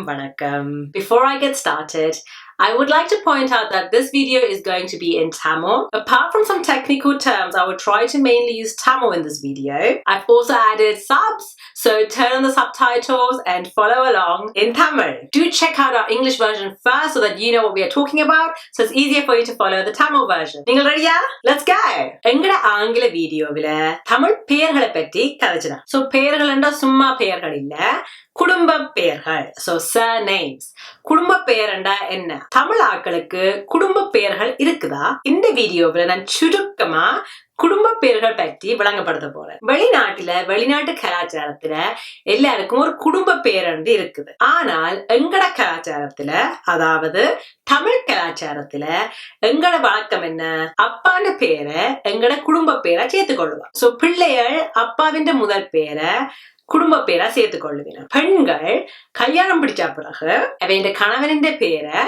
vanakkam. Before I get started, I would like to point out that this video is going to be in Tamil. Apart from some technical terms, I will try to mainly use Tamil in this video. I've also added subs, so turn on the subtitles and follow along in Tamil. Do check out our English version first so that you know what we are talking about, so it's easier for you to follow the Tamil version. நீங்கள் ரெடியா let's go எங்கட ஆங்கில வீடியோவில தமிழ் பெயர்களை பற்றி கதைச்சினா so பெயர்கள் என்றா சும்மா பெயர்கள் இல்ல குடும்ப பெயர்கள். சோ நேம்ஸ் குடும்ப பெயர்ண்டா என்ன? தமிழ் ஆக்களுக்கு குடும்ப பெயர்கள் இருக்குதா? இந்த வீடியோவில் நான் சுருக்கமா குடும்ப பெயர்கள் பற்றி விளங்கப்படுத்த போறேன். வெளிநாட்டுல வெளிநாட்டு கலாச்சாரத்துல எல்லாருக்கும் ஒரு குடும்ப பேரண்டு இருக்குது. ஆனால் எங்கட கலாச்சாரத்துல அதாவது தமிழ் கலாச்சாரத்துல எங்கட வழக்கம் என்ன? அப்பான பேரை எங்கட குடும்ப பேரை சேர்த்து சோ பிள்ளைகள் அப்பாவின் முதல் பேரை குடும்ப பேரா சேர்த்து கொள்ளுவின பெண்கள் கல்யாணம் பிடிச்ச பிறகு அவன் கணவனின் பேரை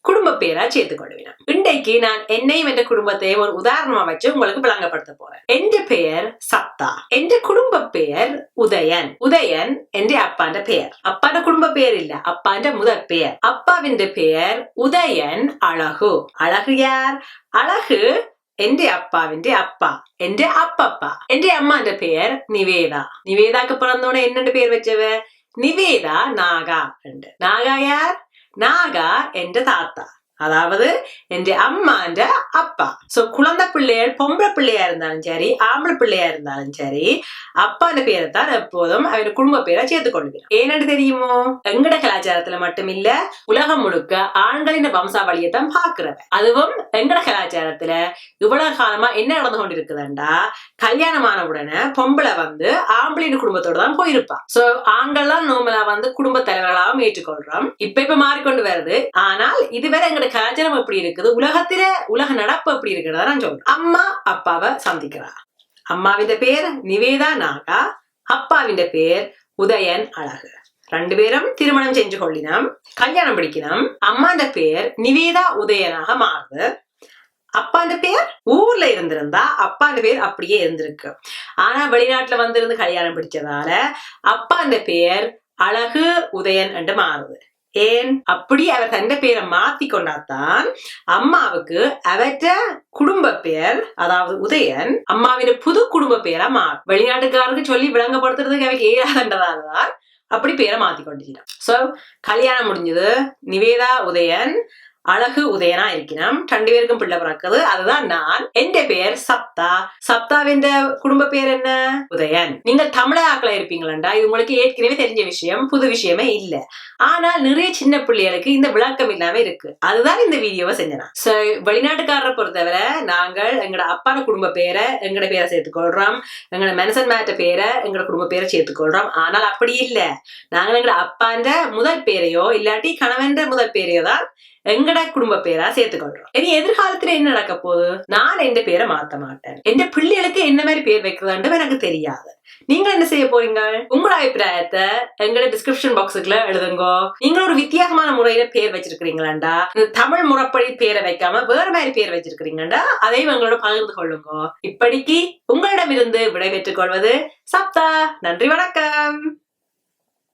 குடும்ப பேரா சேர்த்து கொள்ளுவின இன்றைக்கு நான் என்னையும் என்ற குடும்பத்தையும் ஒரு உதாரணமா வச்சு உங்களுக்கு விளங்கப்படுத்த போறேன். என்ற பெயர் சத்தா என்ற குடும்ப பெயர் உதயன் உதயன் என்ற அப்பாண்ட பெயர். அப்பாண்ட குடும்ப பெயர் இல்ல அப்பாண்ட முதற் பெயர். அப்பாவின் பெயர் உதயன் அழகு. அழகு யார்? அழகு എന്റെ അപ്പാവിന്റെ അപ്പ എന്റെ അപ്പപ്പ എന്റെ അമ്മാന്റെ പേർ നിവേദ നിവേദക്ക് പിറന്നോടെ എന്നെ പേർ വെച്ചവ നിവേദ നാഗ ഉണ്ട് നാഗ യാർ നാഗ എന്റെ താത്ത அதாவது என் அம்மாண்ட அப்பா சோ குழந்தை பிள்ளைகள் பொம்பளை பிள்ளையா இருந்தாலும் சரி ஆம்பளை பிள்ளையா இருந்தாலும் சரி அப்பான பேரை தான் எப்போதும் அவர் குடும்ப பேரை சேர்த்து கொள்கிறார் ஏன்னு தெரியுமோ எங்கட கலாச்சாரத்துல மட்டும் இல்ல உலகம் முழுக்க ஆண்களின் வம்சாவளியை தான் பாக்குறவன் அதுவும் எங்கட கலாச்சாரத்துல இவ்வளவு காலமா என்ன நடந்து கொண்டிருக்குதுண்டா கல்யாணமான உடனே பொம்பளை வந்து ஆம்பளின் குடும்பத்தோட தான் போயிருப்பா. சோ ஆண்கள்லாம் நோமலா வந்து குடும்ப தலைவர்களாகவும் ஏற்றுக்கொள்றோம். இப்ப இப்ப மாறிக்கொண்டு வருது. ஆனால் இதுவரை எங்க கலாச்சாரம் எப்படி இருக்குது? உலகத்தில உலக நடப்பு எப்படி இருக்கிறதா நான் சொல்றேன். அம்மா அப்பாவை சந்திக்கிறா. அம்மாவின் பேர் நிவேதா நாகா. அப்பாவின் பேர் உதயன் அழகு. ரெண்டு பேரும் திருமணம் செஞ்சு கொள்ளினோம். கல்யாணம் பிடிக்கணும் அம்மாண்ட பேர் நிவேதா உதயனாக மாறுது. அப்பாண்ட பேர்? ஊர்ல இருந்திருந்தா அப்பாண்ட பேர் அப்படியே இருந்திருக்கு. ஆனா வெளிநாட்டுல வந்திருந்து கல்யாணம் பிடிச்சதால அப்பாண்ட பேர் அழகு உதயன் என்று மாறுது. ஏன்? அப்படி அவர் தந்த பேரை மாத்தி கொண்டாத்தான் அம்மாவுக்கு அவற்ற குடும்ப பெயர் அதாவது உதயன் அம்மாவின் புது குடும்ப பேரா மாறு வெளிநாட்டுக்காரருக்கு சொல்லி விளங்கப்படுத்துறதுக்கு அவைக்கு ஏறாதன்றதாலதான் அப்படி பேரை மாத்தி கொண்டிருக்கிறான் சோ கல்யாணம் முடிஞ்சது. நிவேதா உதயன் அழகு உதயனா இருக்கணும் ரெண்டு பேருக்கும் பிள்ளை பிறக்குது. அதுதான் நான். எந்த பேர் சப்தா. சப்தாவின் குடும்ப பேர் என்ன? உதயன். நீங்கள் தமிழ இருப்பீங்களா இது உங்களுக்கு ஏற்கனவே தெரிஞ்ச விஷயம். புது விஷயமே இல்ல. ஆனால் நிறைய சின்ன பிள்ளைகளுக்கு இந்த விளக்கம் இல்லாம இருக்கு. அதுதான் இந்த வீடியோவை செஞ்சனா. சோ வெளிநாட்டுக்காரரை பொறுத்தவரை நாங்கள் எங்களோட அப்பான குடும்ப பேரை எங்களோட பேரை சேர்த்துக்கொள்றோம். எங்களோட மனசன் மேட்ட பேரை எங்களோட குடும்ப பேரை சேர்த்துக்கொள்றோம். ஆனால் அப்படி இல்ல. நாங்கள் எங்களோட அப்பான்ற முதல் பேரையோ இல்லாட்டி கணவன்ற முதல் பேரையோ தான் எங்கட குடும்ப பேரா சேர்த்துக்கொள்றோம். இனி எதிர்காலத்துல என்ன நடக்க போகுது? நான் எந்த பேரை மாத்த மாட்டேன். எந்த பிள்ளைகளுக்கு என்ன மாதிரி பேர் வைக்கிறதுன்றது எனக்கு தெரியாது. நீங்க என்ன செய்ய போறீங்க? உங்களோட அபிப்பிராயத்தை எங்களோட டிஸ்கிரிப்ஷன் பாக்ஸுக்குள்ள எழுதுங்க. நீங்க ஒரு வித்தியாசமான முறையில பேர் வச்சிருக்கீங்களாண்டா தமிழ் முறைப்படி பேரை வைக்காம வேற மாதிரி பேர் வச்சிருக்கிறீங்கடா அதையும் எங்களோட பகிர்ந்து கொள்ளுங்க. இப்படிக்கு உங்களிடமிருந்து விடைபெற்றுக் கொள்வது சப்தா. நன்றி வணக்கம்.